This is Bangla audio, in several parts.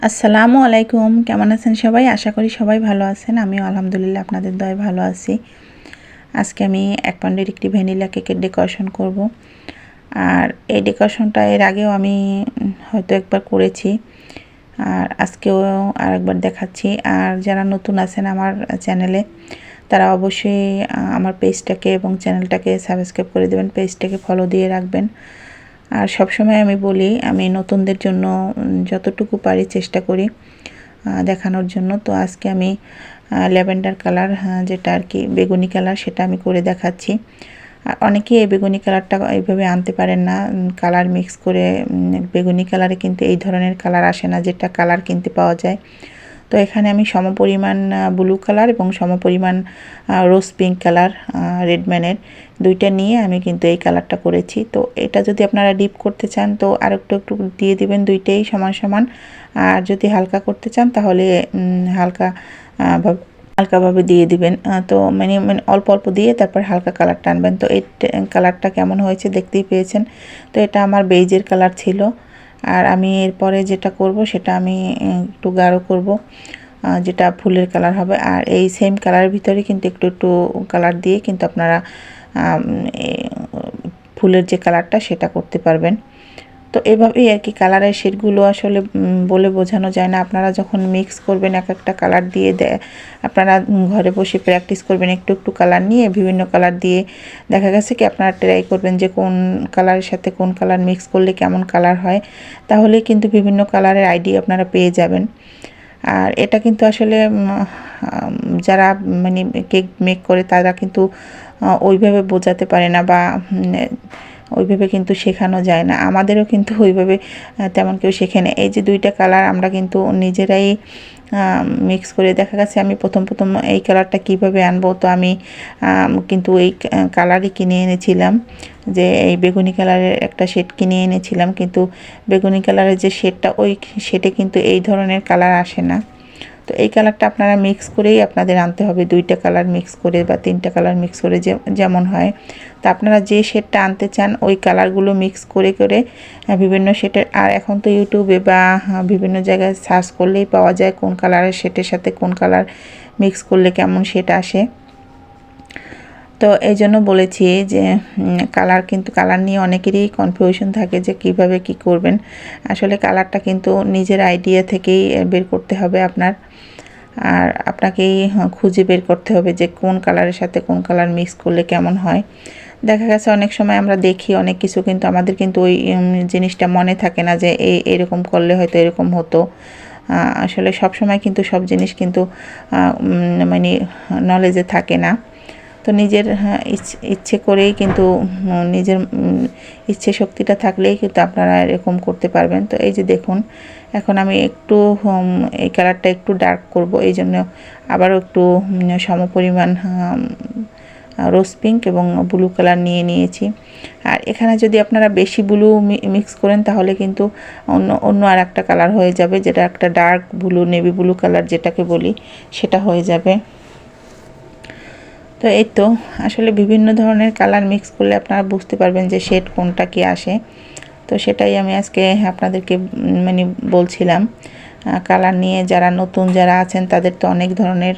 আসসালামু আলাইকুম। কেমন আছেন সবাই? আশা করি সবাই ভালো আছেন। আমিও আলহামদুলিল্লাহ আপনাদের দয় ভালো আছি। আজকে আমি এক পাউন্ডের একটি ভ্যানিলা কেকের ডেকোরেশন করব। আর এই ডেকোরেশনটা এর আগেও আমি হয়তো একবার করেছি। আর আজকেও আর একবার দেখাচ্ছি। আর যারা নতুন আছেন আমার চ্যানেলে তারা অবশ্যই আমার পেজটাকে এবং চ্যানেলটাকে সাবস্ক্রাইব করে দেবেন। পেজটাকে ফলো দিয়ে রাখবেন। আর সবসময় আমি বলি, আমি নতুনদের জন্য যতটুকু পারি চেষ্টা করি দেখানোর জন্য। তো আজকে আমি ল্যাভেন্ডার কালার যেটা আর কি, বেগুনি কালার, সেটা আমি করে দেখাচ্ছি। আর অনেকেই এই বেগুনি কালারটা এইভাবে আনতে পারেন না। কালার মিক্স করে বেগুনি কালারে কিন্তু এই ধরনের কালার আসে না, যেটা কালার কিনতে পাওয়া যায়। তো এখানে আমি সমপরিমাণ ব্লু কালার এবং সমপরিমাণ রোজ পিঙ্ক কালার রেডম্যানের দুইটা নিয়ে আমি কিন্তু এই কালারটা করেছি। তো এটা যদি আপনারা ডিপ করতে চান, তো আর একটু একটু দিয়ে দিবেন দুইটাই সমান সমান। আর যদি হালকা করতে চান, তাহলে হালকা হালকাভাবে দিয়ে দিবেন। তো মানে মানে অল্প অল্প দিয়ে তারপর হালকা কালারটা আনবেন। তো এই কালারটা কেমন হয়েছে দেখতেই পেয়েছেন। তো এটা আমার বেইজের কালার ছিল। আর আমি এরপরে যেটা করব, সেটা আমি একটু গাঢ় করব যেটা ফুলের কালার হবে। আর এই সেম কালারের ভিতরে কিন্তু একটু একটু কালার দিয়ে কিন্তু আপনারা ফুলের যে কালারটা সেটা করতে পারবেন। তো এভাবেই আর কি কালারের শেডগুলো আসলে বলে বোঝানো যায় না। আপনারা যখন মিক্স করবেন, এক একটা কালার দিয়ে আপনারা ঘরে বসে প্র্যাকটিস করবেন, একটু একটু কালার নিয়ে বিভিন্ন কালার দিয়ে। দেখা গেছে কি, আপনারা ট্রাই করবেন যে কোন কালারের সাথে কোন কালার মিক্স করলে কেমন কালার হয়। তাহলে কিন্তু বিভিন্ন কালারের আইডিয়া আপনারা পেয়ে যাবেন। আর এটা কিন্তু আসলে যারা মানে কেক মেক করে, তারা কিন্তু ওইভাবে বোঝাতে পারে না বা ওইভাবে কিন্তু শেখানো যায় না। আমাদেরও কিন্তু ওইভাবে তেমন কেউ শেখে না। এই যে দুইটা কালার আমরা কিন্তু নিজেরাই মিক্স করে দেখা গেছে আমি প্রথম প্রথম এই কালারটা কীভাবে আনব তো আমি কিন্তু এই কালারই কিনে এনেছিলাম। যে এই বেগুনি কালারের একটা শেড কিনে এনেছিলাম। কিন্তু বেগুনি কালারের যে শেডটা ওই শেডে কিন্তু এই ধরনের কালার আসে না। তো এই কালারটা আপনারা মিক্স করেই আপনাদের আনতে হবে। দুইটা কালার মিক্স করে বা তিনটা কালার মিক্স করে যেমন হয়। তো আপনারা যে শেডটা আনতে চান, ওই কালারগুলো মিক্স করে করে বিভিন্ন শেডের আর এখন তো ইউটিউবে বা বিভিন্ন জায়গায় সার্চ করলেই পাওয়া যায় কোন কালারের শেডের সাথে কোন কালার মিক্স করলে কেমন শেড আসে। তো এই জন্য বলেছি যে কালার কিন্তু, কালার নিয়ে অনেকেরই কনফিউশন থাকে যে কীভাবে কি করবেন। আসলে কালারটা কিন্তু নিজের আইডিয়া থেকেই বের করতে হবে আপনার। আর আপনাকেই খুঁজে বের করতে হবে যে কোন কালারের সাথে কোন কালার মিক্স করলে কেমন হয়। দেখা গেছে অনেক সময় আমরা দেখি অনেক কিছু কিন্তু আমাদের কিন্তু ওই জিনিসটা মনে থাকে না যে এই এরকম করলে হয়তো এরকম হতো। আসলে সব সময় কিন্তু সব জিনিস কিন্তু মানে নলেজে থাকে না। তো নিজের হ্যাঁ, ইচ্ছে করেই কিন্তু নিজের ইচ্ছে শক্তিটা থাকলেই কিন্তু আপনারা এরকম করতে পারবেন। তো এই যে দেখুন এখন আমি একটু এই কালারটা একটু ডার্ক করব এই জন্য আবারও একটু সমপরিমাণ রোজ পিঙ্ক এবং ব্লু কালার নিয়ে নিয়েছি। আর এখানে যদি আপনারা বেশি ব্লু মিক্স করেন তাহলে কিন্তু অন্য অন্য আর একটা কালার হয়ে যাবে, যেটা একটা dark blue navy blue colour যেটাকে বলি, সেটা হয়ে যাবে। তো এই তো, আসলে বিভিন্ন ধরনের কালার মিক্স করলে আপনারা বুঝতে পারবেন যে শেড কোনটা কি আসে। তো সেটাই আমি আজকে আপনাদেরকে মানে বলছিলাম। কালার নিয়ে যারা নতুন যারা আছেন, তাদের তো অনেক ধরনের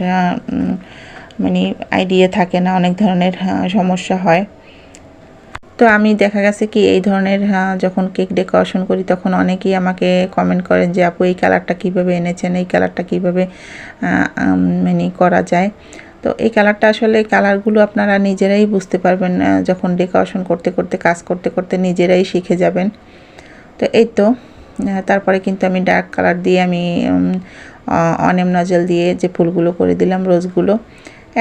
মানে আইডিয়া থাকে না, অনেক ধরনের সমস্যা হয়। তো আমি দেখা গেছে কি, এই ধরনের যখন কেক ডেকোরেশন করি, তখন অনেকেই আমাকে কমেন্ট করেন যে, আপু, এই কালারটা কীভাবে এনেছেন? এই কালারটা কীভাবে মানে করা যায়? তো এই কালারটা আসলে কালারগুলো আপনারা নিজেরাই বুঝতে পারবেন যখন ডেকোরেশন করতে করতে, কাজ করতে করতে নিজেরাই শিখে যাবেন। তো এই তো তারপরে কিন্তু আমি ডার্ক কালার দিয়ে আমি অনেম নজল দিয়ে যে ফুলগুলো করে দিলাম রোজগুলো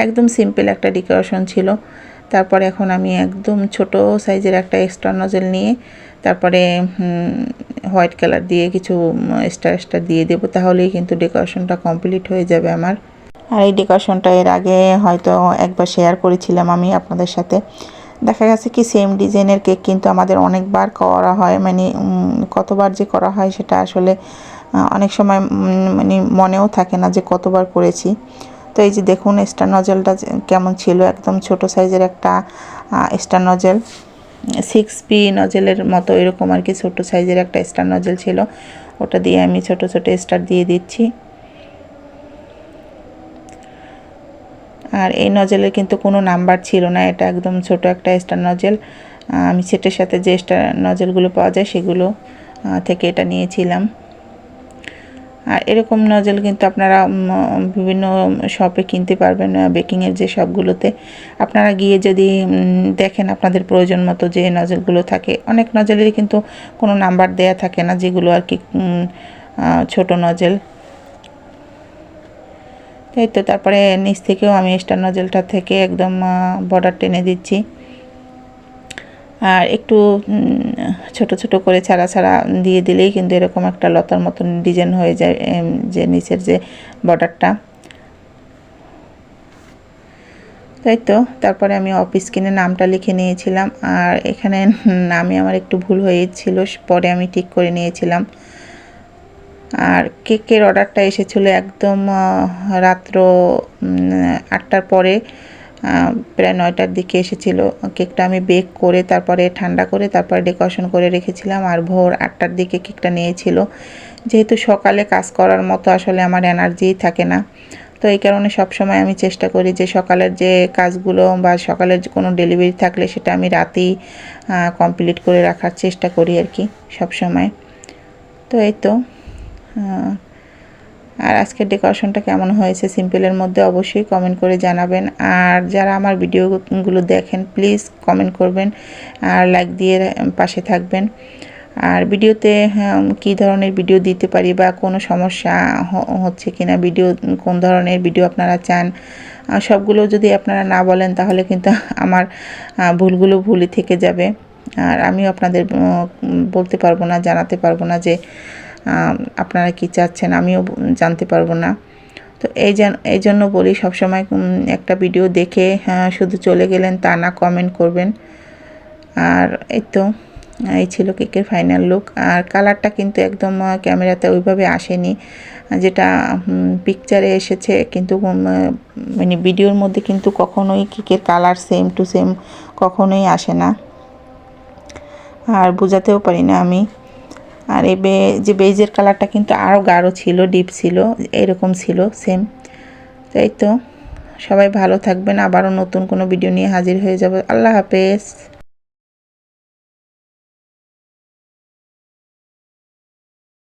একদম সিম্পল একটা ডেকোরেশন ছিল। তারপরে এখন আমি একদম ছোট সাইজের একটা এক্সট্রা নজল নিয়ে তারপরে হোয়াইট কালার দিয়ে কিছু স্টার স্টার দিয়ে দেবো, তাহলেই কিন্তু ডেকোরেশনটা কমপ্লিট হয়ে যাবে আমার। আর এই ডেকোরেশনটা এর আগে হয়তো একবার শেয়ার করেছিলাম আমি আপনাদের সাথে। দেখা গেছে কি সেম ডিজাইনের কেক কিন্তু আমাদের অনেকবার করা হয় মানে কতবার যে করা হয় সেটা আসলে অনেক সময় মানে মনেও থাকে না যে কতবার করেছি। তো এই যে দেখুন স্টার নজেলটা কেমন ছিল, একদম ছোট সাইজের একটা স্টার নজেল সিক্স পি নজেলের মতো এরকম আর কি ছোটো সাইজের একটা স্টার নজেল ছিল। ওটা দিয়ে আমি ছোট ছোট স্টার দিয়ে দিচ্ছি। আর এই নজেলের কিন্তু কোনো নাম্বার ছিল না, এটা একদম ছোট একটা স্টার নজেল আমি সেটের সাথে যে স্টার নজেলগুলো পাওয়া যায়, সেগুলো থেকে এটা নিয়েছিলাম। আর এরকম নজেল কিন্তু আপনারা বিভিন্ন শপে কিনতে পারবেন বেকিংয়ের যে শপগুলোতে। আপনারা গিয়ে যদি দেখেন আপনাদের প্রয়োজন মতো যে নজেলগুলো থাকে, অনেক নজেলেরই কিন্তু কোনো নাম্বার দেয়া থাকে না, যেগুলো আর কি ছোট নজেল। এই তো, তারপরে নিচ থেকেও আমি স্টার নজেলটা থেকে একদম বর্ডার টেনে দিচ্ছি। আর একটু ছোট ছোট করে ছাড়া ছাড়া দিয়ে দিলেই কিন্তু এরকম একটা লতার মতন ডিজাইন হয়ে যায় যে নিচের যে বর্ডারটা। তাই তো, তারপরে আমি অফিস কিনে নামটা লিখে নিয়েছিলাম, আর এখানে নামে আমার একটু ভুল হয়েছিল, পরে আমি ঠিক করে নিয়েছিলাম। আর কেকের অর্ডারটা এসেছিল একদম রাত্র আটটার পরে। প্রায় নয়টার দিকে এসেছিল। কেকটা আমি বেক করে তারপরে ঠান্ডা করে তারপরে ডেকোরেশন করে রেখেছিলাম আর ভোর আটটার দিকে কেকটা নিয়েছিল। যেহেতু সকালে কাজ করার মতো আসলে আমার এনার্জিই থাকে না। তো এই কারণে সবসময় আমি চেষ্টা করি যে সকালের যে কাজগুলো বা সকালের কোনো ডেলিভারি থাকলে সেটা আমি রাতেই কমপ্লিট করে রাখার চেষ্টা করি আর কি সবসময়। তো এই তো আর আজকের ডেকোরেশনটা কেমন হয়েছে সিম্পলের মধ্যে অবশ্যই কমেন্ট করে জানাবেন। আর যারা আমার ভিডিওগুলো দেখেন প্লিজ কমেন্ট করবেন আর লাইক দিয়ে পাশে থাকবেন। আর ভিডিওতে কি ধরনের ভিডিও দিতে পারি বা কোনো সমস্যা হচ্ছে কিনা, ভিডিও, কোন ধরনের ভিডিও আপনারা চান সবগুলো যদি আপনারা না বলেন তাহলে কিন্তু আমার ভুলগুলো ভুলই থেকে যাবে। আর আমিও আপনাদের বলতে পারব না, জানাতে পারব না যে আপনারা কি চাচ্ছেন আমিও জানতে পারব না। তো এই এই জন্য বলি সবসময় একটা ভিডিও দেখে শুধু চলে গেলেন তা না কমেন্ট করবেন। আর এই তো, এই ছিল কেকের ফাইনাল লুক আর কালারটা কিন্তু একদম ক্যামেরাতে ওইভাবে আসেনি। যেটা পিকচারে এসেছে, কিন্তু মানে ভিডিওর মধ্যে কিন্তু কখনোই কেকের কালার সেম টু সেম কখনোই আসে না। আর বোঝাতেও পারি না আমি। আর এই বে, যে বেজের কালারটা কিন্তু আরও গাঢ় ছিল ডিপ ছিল, এরকম ছিল সেম তাই তো? সবাই ভালো থাকবেন, আবারও নতুন কোনো ভিডিও নিয়ে হাজির হয়ে যাব। আল্লাহ হাফেজ।